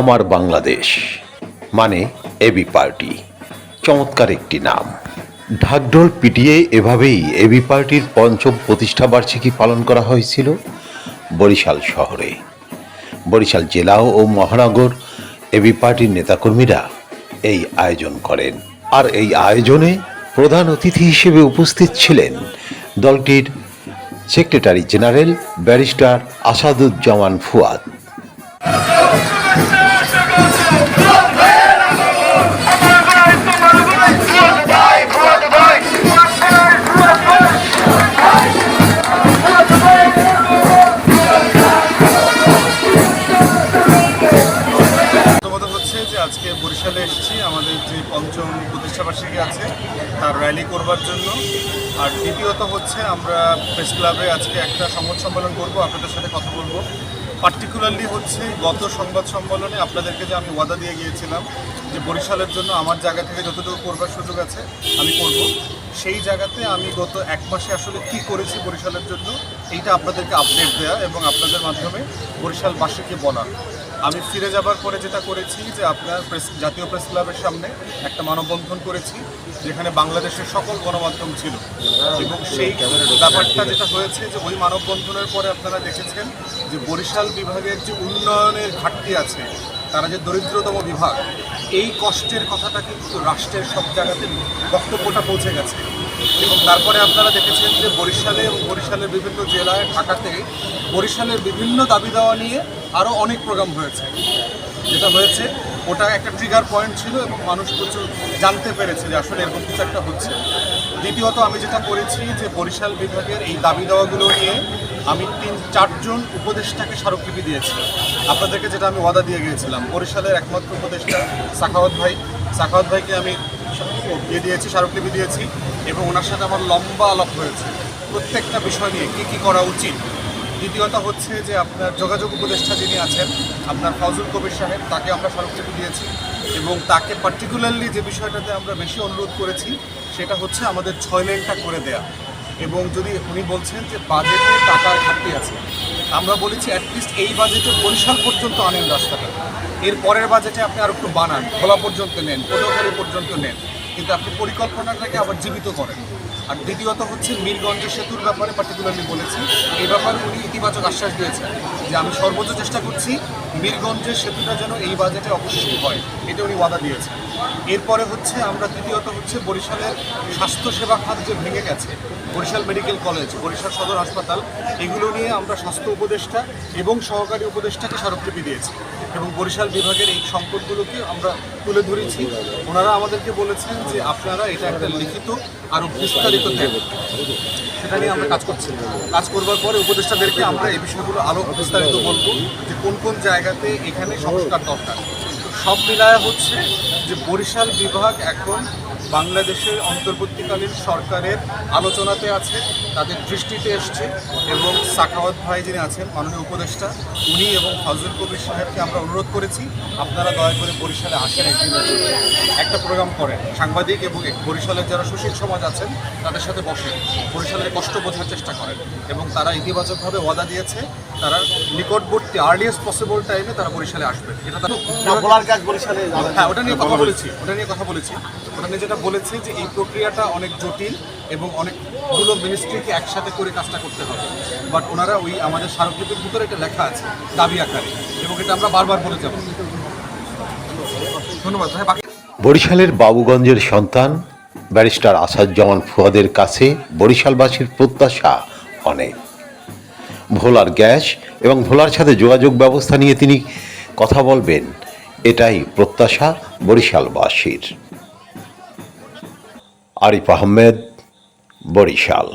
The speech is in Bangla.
আমার বাংলাদেশ মানে এবি পার্টি চমৎকার একটি নাম। ঢাকঢোল পিটিয়ে এভাবেই এবি পার্টির পঞ্চম প্রতিষ্ঠা বার্ষিকী পালন করা হয়েছিল বরিশাল শহরে। বরিশাল জেলা ও মহানগর এবি পার্টির নেতাকর্মীরা এই আয়োজন করেন। আর এই আয়োজনে প্রধান অতিথি হিসেবে উপস্থিত ছিলেন দলটির secretary general barrister Asaduzzaman Fuad. আজকে বরিশালে এসেছি। আমাদের যে পঞ্চম প্রতিষ্ঠাবার্ষিকী আছে, তার র্যালি করবার জন্য। আর দ্বিতীয়ত হচ্ছে আমরা প্রেস ক্লাবে আজকে একটা সংবাদ সম্মেলন করব, আপনাদের সাথে কথা বলব। পার্টিকুলারলি হচ্ছে গত সংবাদ সম্মেলনে আপনাদেরকে যে আমি ওয়াদা দিয়ে গিয়েছিলাম, যে বরিশালের জন্য আমার জায়গা থেকে যতটুকু করবার সুযোগ আছে, আমি করব। সেই জায়গাতে আমি গত এক মাসে আসলে কি করেছি বরিশালের জন্য, এইটা আপনাদেরকে আপডেট দেওয়া এবং আপনাদের মাধ্যমে বরিশালবাসীকে বলা। আমি ফিরে যাবার পরে যেটা করেছি যে আপনার প্রেস, জাতীয় প্রেস ক্লাবের সামনে একটা মানববন্ধন করেছি, যেখানে বাংলাদেশের সকল গণমাধ্যম ছিল। এবং সেই ব্যাপারটা যেটা হয়েছে যে ওই মানববন্ধনের পরে আপনারা দেখেছেন যে বরিশাল বিভাগের যে উন্নয়নের ঘাটতি আছে তারা যে দরিদ্রতম বিভাগ, এই কষ্টের কথাটা কিন্তু রাষ্ট্রের সব জায়গাতে বক্তব্যটা পৌঁছে গেছে। এবং তারপরে আপনারা দেখেছেন যে বরিশালে এবং বরিশালের বিভিন্ন জেলায়, ঢাকাতে বরিশালের বিভিন্ন দাবি দেওয়া নিয়ে আরও অনেক প্রোগ্রাম হয়েছে। যেটা হয়েছে, ওটা একটা ট্রিগার পয়েন্ট ছিল এবং মানুষ প্রচুর জানতে পেরেছে যে আসলে এরকম কিছু একটা হচ্ছে। দ্বিতীয়ত আমি যেটা করেছি যে বরিশাল বিভাগের এই দাবি দেওয়াগুলো নিয়ে আমি তিন চারজন উপদেষ্টাকে স্মারকলিপি দিয়েছি। আপনাদেরকে যেটা আমি ওয়াদা দিয়ে গিয়েছিলাম, বরিশালের একমাত্র উপদেষ্টা সাখাওয়াত ভাই। সাখাওয়াত ভাইকে আমি দিয়ে দিয়েছি, স্মারকলিপি দিয়েছি এবং ওনার সাথে আমার লম্বা আলাপ হয়েছে। প্রত্যেকটা বিষয় নিয়ে কী কী করা উচিত? দ্বিতীয়ত হচ্ছে যে আপনার যোগাযোগ উপদেষ্টা যিনি আছেন, আপনার ফজল কবির সাহেব, তাকে আমরা স্মারকলিপি দিয়েছি এবং তাকে পার্টিকুলারলি যে বিষয়টাতে আমরা বেশি অনুরোধ করেছি, সেটা হচ্ছে আমাদের ছয় লেনটা করে দেয়া। এবং যদি উনি বলছেন যে বাজেটে টাকার ঘাটতি আছে, আমরা বলেছি অ্যাটলিস্ট এই বাজেটে বরিশাল পর্যন্ত আনেন রাস্তাটা। এর পরের বাজেটে আপনি আর একটু বানান খোলা পর্যন্ত নেন পটুয়াখালী পর্যন্ত নেন। কিন্তু আপনি পরিকল্পনাটাকে আবার জীবিত করেন। আর দ্বিতীয়ত হচ্ছে মিরগঞ্জ সেতুর ব্যাপারে পার্টিকুলারলি বলেছি, এই ব্যাপারে উনি ইতিবাচক আশ্বাস দিয়েছেন যে আমি সর্বোচ্চ চেষ্টা করছি মিরগঞ্জের সেতুটা যেন এই বাজেটে অবশ্যই হয়। এটা উনি ওয়াদা দিয়েছেন। এরপরে হচ্ছে আমরা দ্বিতীয়ত হচ্ছে বরিশালের স্বাস্থ্যসেবা খাত যে ভেঙে গেছে বরিশাল মেডিকেল কলেজ, বরিশাল সদর হাসপাতাল, এগুলো নিয়ে আমরা স্বাস্থ্য উপদেষ্টা এবং সহকারী উপদেষ্টাকে স্মারকলিপি দিয়েছি এবং বরিশাল বিভাগের এই সংকটগুলোকে আমরা তুলে ধরেছি। ওনারা আমাদেরকে বলেছেন যে আপনারা এটা একটা লিখিত আরও বিস্তারিত দেন। সেটা নিয়ে আমরা কাজ করছি। কাজ করবার পরে উপদেষ্টাদেরকে আমরা এই বিষয়গুলো আরও বিস্তারিত বলব যে কোন কোন জায়গাতে এখানে সংস্কার দরকার। সব মিলায় হচ্ছে যে বরিশাল বিভাগ এখন বাংলাদেশের অন্তর্বর্তীকালীন সরকারের আলোচনাতে আছে, তাদের দৃষ্টিতে এসছে এবং সাখাওয়াত ভাই যিনি আছেন, মাননীয় উপদেষ্টা, উনি এবং ফজল কবির সাহেবকে আমরা অনুরোধ করেছি, আপনারা দয়া করে বরিশালে আসেন একদিনের একটা প্রোগ্রাম করেন, সাংবাদিক এবং বরিশালের যারা সুশীল সমাজ আছেন, তাদের সাথে বসেন, বরিশালের কষ্ট বোঝার চেষ্টা করেন এবং তারা ইতিবাচকভাবে ওয়াদা দিয়েছে, তারা নিকটবর্তী আর্লিয়েস্ট পসিবল টাইমে তারা বরিশালে আসবেন। এটা কাজ বরিশালে হ্যাঁ ওটা নিয়ে কথা বলেছি ওটা নিয়ে কথা বলেছি। ওটা নিয়ে যেটা বলেছি যে এই প্রক্রিয়াটা অনেক জটিল এবং অনেকগুলো মিনিস্ট্রিকে একসাথে করে কাজটা করতে হবে। বাট ওনারা ওই আমাদের স্মারকলিপির ভিতরে এটা লেখা আছে দাবি আকারে এবং এটা আমরা বারবার বলে যাব। ধন্যবাদ বাকি বরিশালের বাবুগঞ্জের সন্তান ব্যারিস্টার আসাদুজ্জামান ফুয়াদের কাছে বরিশালবাসীর প্রত্যাশা অনেক। ভোলার গ্যাস এবং ভোলার সাথে যোগাযোগ ব্যবস্থা নিয়ে তিনি কথা বলবেন। এটাই প্রত্যাশা বরিশালবাসীর। আরিফ আহমেদ বরিশাল।